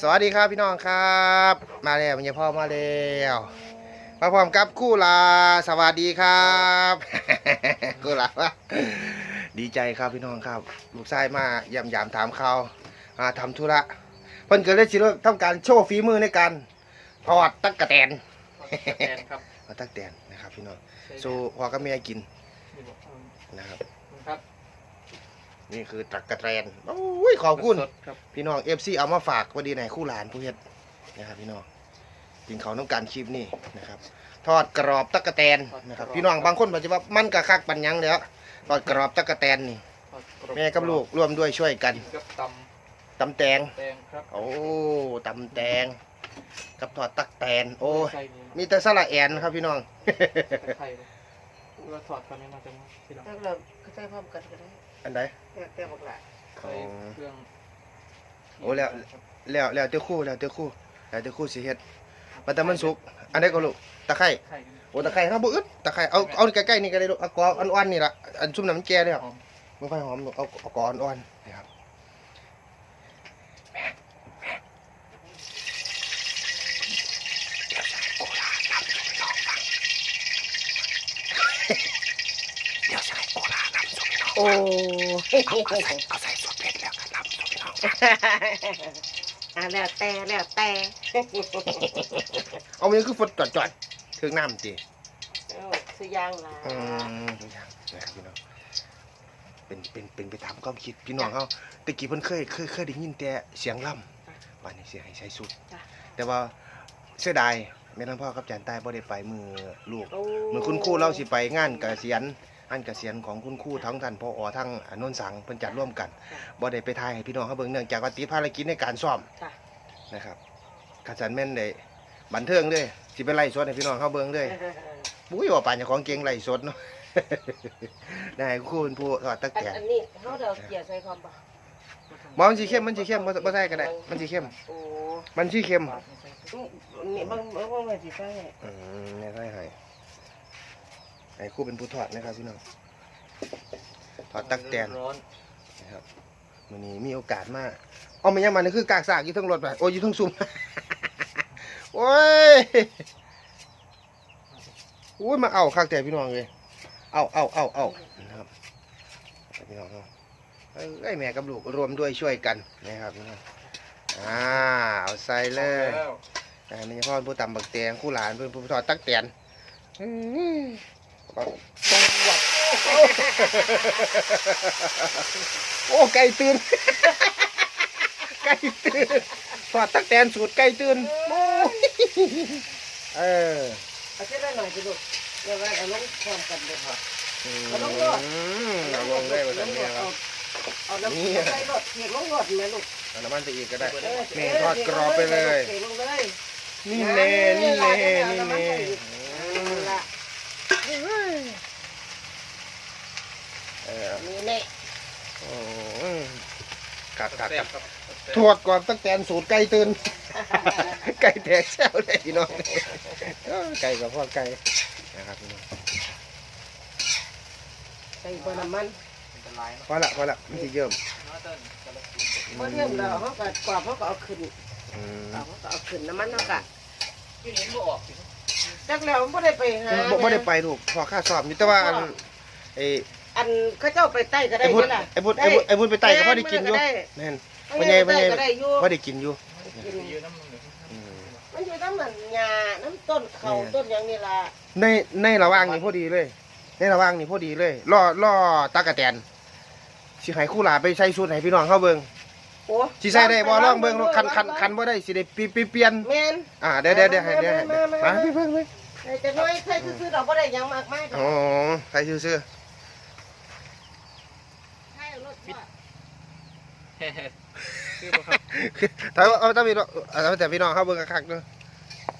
สวัสดีครับพี่น้องครับ มาแล้วมีพ่อมาแล้วมาพร้อมกับคู่ลาสวัสดีครับ คู่ลาวะดีใจครับพี่น้องครับ ลูกชายมาเย่ำยามถามข่าวมาทำธุระเพิ่นเกิดได้ชิลทำการโชว์ฝีมือในการทอดตักกะแตนแทนครับทอดตักแตนนะครับพี่น้องสู้พ่อกับแม่กินนี่บอกอืมนะครับครับ นี่คือตักกะแตนโอ้ยขอบคุณสดๆครับพี่น้องเอฟซีเอามาฝากพอดีในคู่หลานผู้เฮ็ดนะครับพี่น้องกินเขาต้องการคลิปนี่นะครับ ทอดกรอบตะกะแตนนะครับพี่น้องบางคนบอกว่ามันกะคักปัญญังเดี๋ยวทอดกรอบตะกะแตนนี่ทอดรอบแม่กับลูกร่วมด้วยช่วยกันกินกับตตำแตงำแตงครับโอ้ตำแตง กับทอดตักแตน โอ้ยใส่นี่มีแต่สละแอนครับพี่น้องไข่เลยเราถอดกันนี่มาจังพี่น้องถ้าเราใส่พร้อมกันก็ได้ อันใดแยกแต่บอกละใส่เครื่องโอ้แล้วแล้วแล้วเต้าคู่แล้วเต้าคู่แล้วเต้าคู่สิเฮ็ดมาแต่มันสุก อันใดก็ลูกตะไคร้ไข่โอ้ตะไคร้ครับบ่อึดตะไคร้เอาเอาใกล้ๆนี่ก็ได้ลูกเอากออ่อนๆนี่ล่ะอันซุ่มน้ำมันแก่แล้วหอมไม่ค่อยหอมหรอกเอาเอากออ่อนๆนะครับเดี๋ยวใส่โคลาน้ำซุปพี่น้อง โอ้เอาใส่เอาใส่สูตรเผ็ดแล้วกันน้ำซุปพี่น้องอ่าแล้วแต่แล้วแต่เอามันคือฝดจ่อยๆถึงน้ำตีเอาซื้อยางละอืมทุกอย่างนะครับพี่น้องเป็นเป็นเป็นไปตามความคิดพี่น้องเขาตะกี้เพิ่นเคยเคยเคยได้ยินแต่เสียงล่ำวันนี้เสียงให้ใช้สุดจ้ะแต่ว่าเสียดายแม่นางพ่อกับจานใต้บ่ได้ไปมือลูกโอ้มือคุณครูเราสิไปงานเกษียณ งานเกษียณของคุณครูทั้งท่านพ่ออทั้งอนนท์สังเพิ่นจัดร่วมกันบ่ได้ไปถ่ายให้พี่น้องเขาเบิ่งเนื่องจากว่าติดภารกิจในการซ้อมจ้ะนะครับกาจันแม่นได้บันเทิงเด้สิไปไล่สดให้พี่น้องเขาเบิ่งเด้บุ้ยว่าป่านเจ้าของเก่งไล่สดเนาะ ได้ให้ครูเป็นผู้ทอดตักอันแตนอันนี้เขาเดาเกลี่ยใส่พร้อมปะบ่มันสิเข้มมันสิเข้มบ่บ่ใส่ก็ได้ มันสิเข้ม โอ้มันสิเข้มปาดไม่ใส่นี่บางบางบางวันสิใส่อืมไม่ใช่ให้ ให้ครูเป็นผู้ทอดนะครับพี่น้องทอดตักแตนร้อนนะครับวันนี้มีโอกาสมากเอามันยังมันนี่คือกากสากอยู่ทั้งรถไปโอ้ยอยู่ทั้งซุ้มโอ้ยโอ้ยมาเอาคักแต่พี่น้องเลยเอาเอาเอาเอานะครับพี่น้องเอาเอ้ยแม่กับลูกรวมด้วยช่วยกันนะครับพี่น้องอ่าเอาใส่เลยแล้วอ่านี่พ่อผู้ตำบักแตงคู่หลานเพื่อนผู้ทอดตักแตน อื้อก็ต้องวัดโอ้ไก่ตื่น ไก่ตื่นทอดตักแตนสูตรไก่ตื่นโอ้ยเออเอาเส้นละหน่อยสิลูกเดี๋ยวว่าเอาลงพร้อมกันเลยค่ะ อืมเอาลงรถเอาลงได้ว่าลท่านงเนี่รยถครัเอาบเอาน้ำใส่รถเขียนลงรถแม่ลูกเอาน้ำมันไปอีกก็ได้เออแม่ทอดกรอบไปเลยเขียนลงเลย นี่แน่นี่แน่นี่แน่นั่นล่ะ เออนี่แน่โอ้ยกักกักแซ่กับกครับทอดก่อนตักแตนสูตรไก่ตื่น ไก่แตกแซวเลยพี่น้องเออไก่กับพ่อไก่นะครับพี่น้องใส่บน้ำมันมันจะลายเนาะพอละพอละไม่สิเยิ่มน้าเติ้ลกระปุกพอเทียมแล้วเขาก็กรอบเขาก็เอาขึ้นอืมเอาเขาก็เอาขึ้นน้ำมันเขาก็ที่นี้บ่ออกสิจักแล้วมันบ่ได้ไปหาบ่บ่ได้ไปลูกพอค่าสอบอยู่แต่ว่าอันไอ้ อันเขาเจ้าไปใต้ก็ได้ไอ้พุ่นนี่ล่ะไอ้พุ่นไอ้พุ่นไอ้พุ่นไปไต่ก็พอได้กินอยู่ได้แน่นมัพ่นอใหญ่ใหพ่อใหญ่ก็ได้อยู่พอได้กินอยู่กินยืนน้ำมันเหลืออืมมันอยู่น้ำมันหญ้าน้ำต้นเขาต้นหยังนี่ล่ะในในระหว่างนี้พอดีเลย ในระหว่างนี้พอดีเลยล่อล่อตากะแตนสิให้คู่หลาไปใส่สูตรให้พี่น้องเฮาเบิ่งโอ้สิใส่ได้บ่ลองเบิ่งลูกคันคันคันบ่ได้สิได้เปลี่ยนเปลี่ยนแม่น อ่าเดี๋ยวเดี๋ยวเดี๋ยวให้เดี๋ยวให้มามามามาพี่เบิ่งเลยแต่จะน้อยใส่ซื่อๆเราบ่ได้หยังมากมายอ๋อใส่ซื่อใช่รถจอด คือบ่ครับๆถ้าเอาถ้าพี่น้องเอาแต่พี่น้องเฮาเบิ่งคักๆเด้อ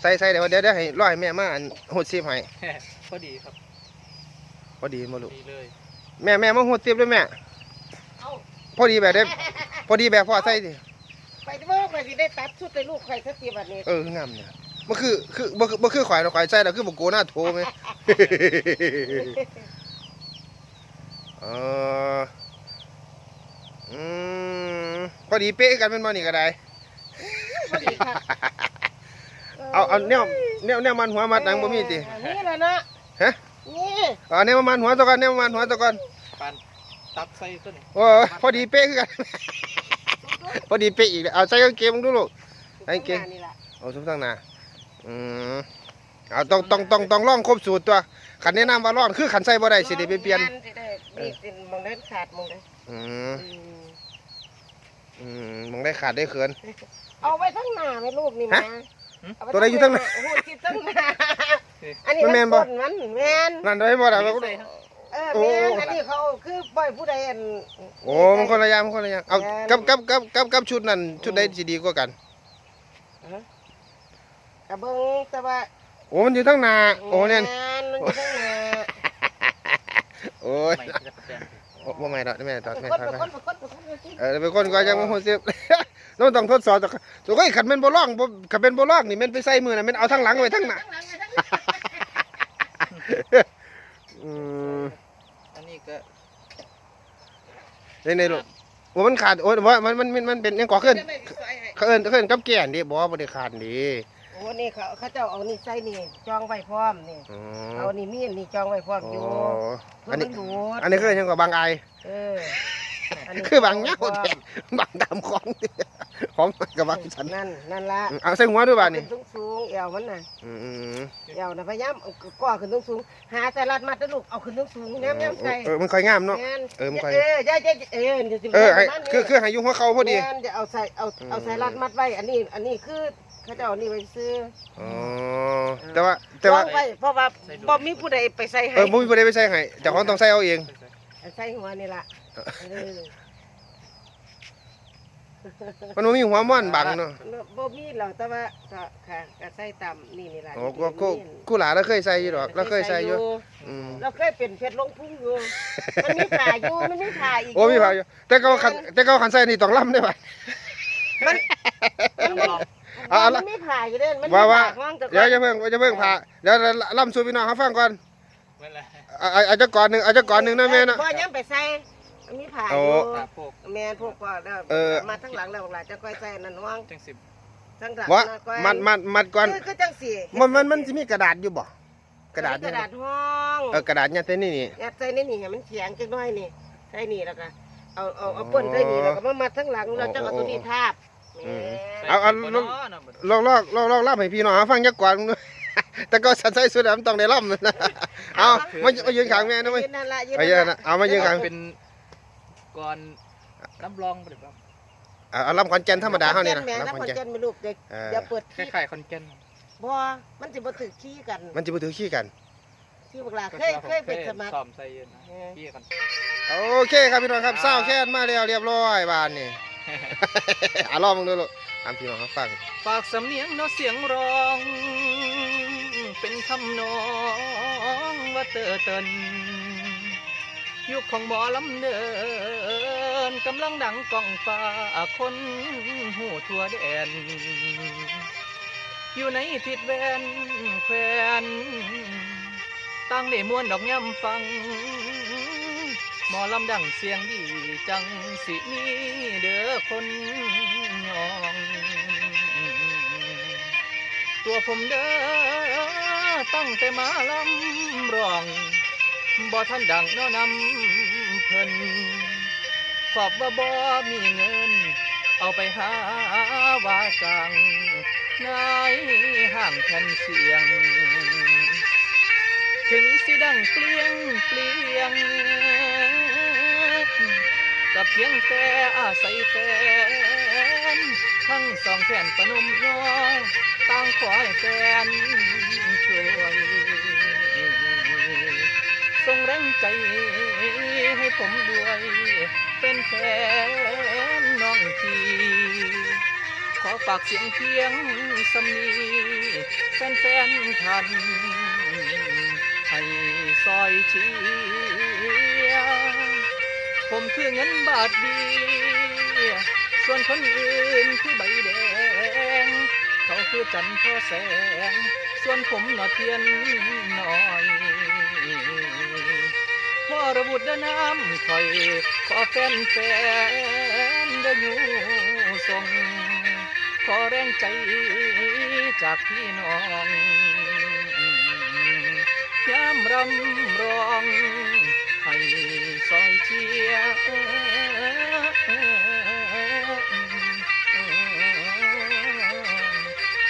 ใส่ใส่เดี๋ยวเดี๋ยวเดี๋ยวให้ร้อยแม่มาอันโหดซีบให้พอดีครับพอดีบ่ลูกดีเลยแม่แม่มาโหดซีบด้วยแม่เอาพอดีแบบเด้พอดีแบบพ่อใส่ดิไปเบิ่งไปสิได้ตัดชุดให้ลูกใครสักทีบัดนี้เอองามเนี่ยมันคือคือบ่คือบ่คือข่อยเราข่อยใส่แล้วคือบ่โกหน้าโทไหมเอออืม พอดีเป๊ะกันเป็นบ่นี่ก็ได้ พอดีค่ะ เอาเอาแนวแนวแนวมันหัวมัดหนังบ่มีตินี่แหละเนาะฮะ นี่เอาแนวมันหัวตะก่อนแนวมันหัวตะก่อนปานตับใส่ต้นโอ้ยพอดีเป๊ะคือกัน พอดีเป๊ะอีกแล้วเอาใส่กางเกงมึงดูลูก ไอ้เก่งนี่ล่ะเอาทุกทั้งหนาอืมเอาต้องต้องต้องต้องลองครบสูตรตัวขันแนะนำว่าลองคือขันใส่บ่ได้สิได้ไปเปลี่ยนงาสิได้นี่สิมองเล่นขาดมองได้อืมอืม อืมมึงได้ขาดได้เขิน เอาไว้ทั้งหน้าไหมลูกนี่ฮะมาเาว้ตัวใดอยู่ทั้งหน้าโอ้โหที่ทั้งหน้าอันนี้มันแม่นบ่ ต้มันแม่นนั่นได้บ่ได้บ่ใส่ฮะเออโอ้ แม่นอันนี้เขาคือปล่อยผู้ใดอัน โอ้มันคนละอย่างมันคนละอย่างเอากับกับกับกับกับชุดนั้นชุดใดสิดีกว่ากัน กระเบิงแต่ว่าโอ้มันอยู่ทั้งหนาโอ้เนี่ยแม่นมันอยู่ทั้งหน้าโอ้ย ไม่จะแปลงโอ้ บ่ไม่ดอกแม่ดอกเป็นแม่คนดอกเป็นคนเป็นคนเป็นคนเป็นคนเออเป็นคนก็ยังบ่ฮู้สึกต้องต้องทดสอบตัวตัวก็ขันแม่นบ่ร้องบ่ขันเป็นบ่ร้องนี่แม่นไปใส่มือน่ะแม่นเอาทั้งหลังไว้ทั้งหน้าทั้งหลังไว้ทั้งหลังอืมอันนี้ก็ในในลูกว่ามันขาดโอ้ยว่ามันมันมันมันเป็นยังก่อขึ้นจะไม่ใส่ให้เขาเอิ้นเขาเอิ้นกับแก่นดิบ่ว่าบ่ได้ขาดดิ โอ้นี่เขาเขาเจ้าเอานี่ใส่นี่จองไว้พร้อมนี่อ๋อเอานี่มีอันนี่จองไว้พร้อมอ๋อยู่อเพื่อัอนนนี้ มันดูดอันนี้คือยังกับบางไอเอออันนี้คือบางเหงาแท้บางดำของดิของมันกับบางฉันนั่นนั่นละเอาใส่หัวด้วยบ้านี่สูงสูงๆเอวมันน่ะอืมอืมเอวน่ะพยายามเอาก่อขึ้นสูงสูงๆหาใส่รัดมัดนะลูกเอาขึ้นสูงสูงๆแนมแนมใส่เออมันค่อยงามเนาะแม่นเออมันค่อย เอออย่าอย่าเออเดี๋ยวสิเออไอ้มันคือคือให้อยู่หัวเขาพอดี แม่นจะเอาใส่เอาเอาใส่รัดมัดไว้อันนี้ อันนี้คือ เขาจะเอานี่ไว้ซื้ออ๋อแต่ว่าแต่ว่าจองไว้เพราะว่าบ่มีผู้ใดไปใส่ให้เออบ่มีบ่ได้ไปใส่ให้เจ้าของต้องใส่เอาเองใส่หัวนี่ล่ะเออมันบ่มีหัวม่อนบังเนาะบ่มีหรอกแต่ว่าก็ค่ะก็ใส่ตามนี่นี่ล่ะโอ้กูกูกูหลานเราเคยใส่อยู่ดอกเราเคยใส่อยู่อืมเราเคยเป็นเพชรลงพุ่งอยู่มันมีผ่าอยู่มันมีผ่าอีกโอ้มีพาอยู่แต่ก็ขันแต่ก็ขันใส่นี่ต้องล่ำได้ป่ะมันมันลอง เอาเอาละมันมีผ่าอยู่เด้มันมีว่าว่าผ่ห้องแต่เดี๋ยวจะเพิ่งจะเพิ่งพาเดี๋ยวล่ำสู่พี่น้องเขาฟังก่อนไม่เป็นไรอะอะอาจจะก่อนหนึ่งอาจจะก่อนหนึ่งนะแม่นะพ่อยังไปใส่มันมีผ่าอโอ้ยู่ตาโพกแม่นพวกพ่อแล้วเออมาทั้งหลังแล้วหลานจะก้อยใส่นั่นห้องจังสิบทั้งหลังว่านะก้อยมัดมัดมัดก่อนคือคือจังสี่มันมันมันจะมีกระดาษอยู่บ่กระดาษกเนี่ยระดาษห้องเออกระดาษเนี่ยเส้นนี่นี่ ยัดใส่ในนี่ให้มันแข็งจังน้อยนี่ใส่นี่แล้วก็เอาเอาเอาอ๋อเปิ้นใส่นี่แล้วก็มามัดทั้งหลังเราจะเอาตัวนี้ทาบ อืมแม่เอาเอาใส่ลลองงนะบัดลองลองลองลองล่ำให้พี่น้องเขาฟังยักก่อนด้วย แต่ก็สันใส่สุดแล้วมันต้องได้ล่ำนะเอามามายืนข้างแม่นะเว้ยยืนนั่นละยืนเอาเยอะนะเอามายืนข้างเป็นก่อนรับรองบ่ได้บ่เอาเอาล่ำขอนแก่นธรรมดาเท่านี้นะแม่ล่ำน้ำขคอนอนแก่น แก่นไม่ลูกเด็กเออ อย่าเปิดคขี้ล้ายๆคอนแก่นบ่มันจะบ่ถือขี้กันมันจะมาถือขี้กัน ขี้บักหลาเคยเคยเป็นสมัคร ซ้อมใส่เย็นนะเออ พี่กัน โอเคครับพี่น้องครับเศร้าแค่นมาแล้วเรียบร้อยบ้านนี่ อะลองมึงดูลูกตามพี่น้องเขาฟังฝากสำเนียงเนาะเสียงร้อง เป็นคำนองว่าเตอเตินยุคของหมอลำเดินกำลังดังกองฟ้าคนหูทั่วแดน อยู่ในทิศแวนแควนตั้งได้มวนดอกย่ำฟัง หมอลำดังเสียงดีจังสิมีเด้อคนยอง ตัวผมเด้อตั้งแต่มาลำร้องบ่ท่านดังเนาะนำเพิ่นขอบว่าบ่มีเงิน เอาไปหาว่าจังในห้างแผ่นเสียง ถึงสิดังเปลี่ยงเปลี่ยง ก็เพียงแต่อาศัยแฟนทั้งสองแขนประนมยอต่างขอให้แฟนช่วยส่งแรงใจให้ผมด้วยเป็นแฟนน้องทีขอฝากเสียงเพียงสำนีแฟนๆท่านให้ซอยเชียร์ ผมคือเงินบาทดี ส่วนคนอื่นคือใบแดง เขาคือจันทร์พอแสง ส่วนผมหน่อเทียนหน้อยวระบุดนน้ำคอยขอแฟนแฟนเดินอยู่ทรงขอแรงใจจากพี่น้องยามรำร้องให้ ซอยเชียร์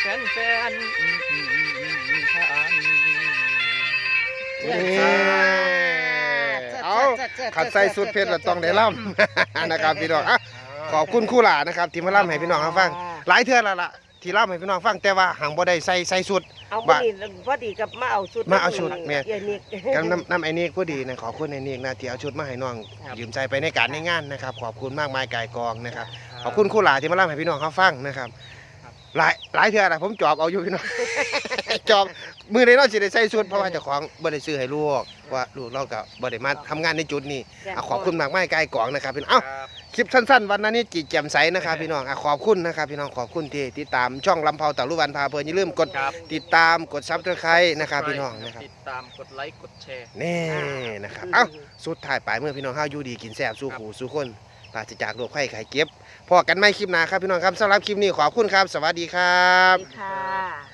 แฟนแฟนๆท่านนี่เอาขัดใส่สุดเพชรแล้วต้องได้ล่ำนะครับพี่น้องอะขอบคุณครู่หลานะครับที่มาล่ำให้พี่น้องฟัง หลายเทื่อแล้วล่ะ ที่ล่ำให้พี่น้องฟังแต่ว่าหังบ่ได้ใส่ใส่สุด เอาพอดีพอดีกับมาเอาชุดมาเอาชุดแม่เดี๋ยวนี้กับน้ำน้ำไอ้นี่ก็ดีนะขอบคุณไอ้นี่นะที่เอาชุดมาให้น้องครับยืมใจไปในการในงานนะครับขอบคุณมากมายกายกองนะครับขอบคุณครู่หลาที่มาล่ำให้พี่น้องเขาฟังนะครับครับหลายหลายเทื่อนะผมจอบเอาอยู่พี่น้อง จอบมือในนอกสิได้ใส่ชุดเพราะว่าเจ้าของบ่ได้ซื้อให้ลูก ว่าลูกเราก็บ่ได้มาทำงานในจุดนี้อะขอบคุณมากมายกายกองนะครับพี่น้องเอ้าครับคลิปสั้นๆ วันนั้นนี่จีแจ่มใสนะครับพี่น้องอะขอบคุณนะครับพี่น้องขอบคุณที่ติดตามช่องลำเพาตะลุวันพาเพลินอย่าลืมกดครับ ติดตามกดซับสไครต์นะครับพี่น้องนะครับติดตามกดไลค์กดแชร์ นี่นะครับเอ้า สุดท้ายปลายเมื่อพี่น้องเฮาอยู่ดีกินแซ่บสู้ขู่สู้คนปราศจากโรคไข้ไข้เก็บพอกันไม่คลิปหน้าครับพี่น้องครับสำหรับคลิปนี้ขอบคุณครับ สวัสดีครับค่ะ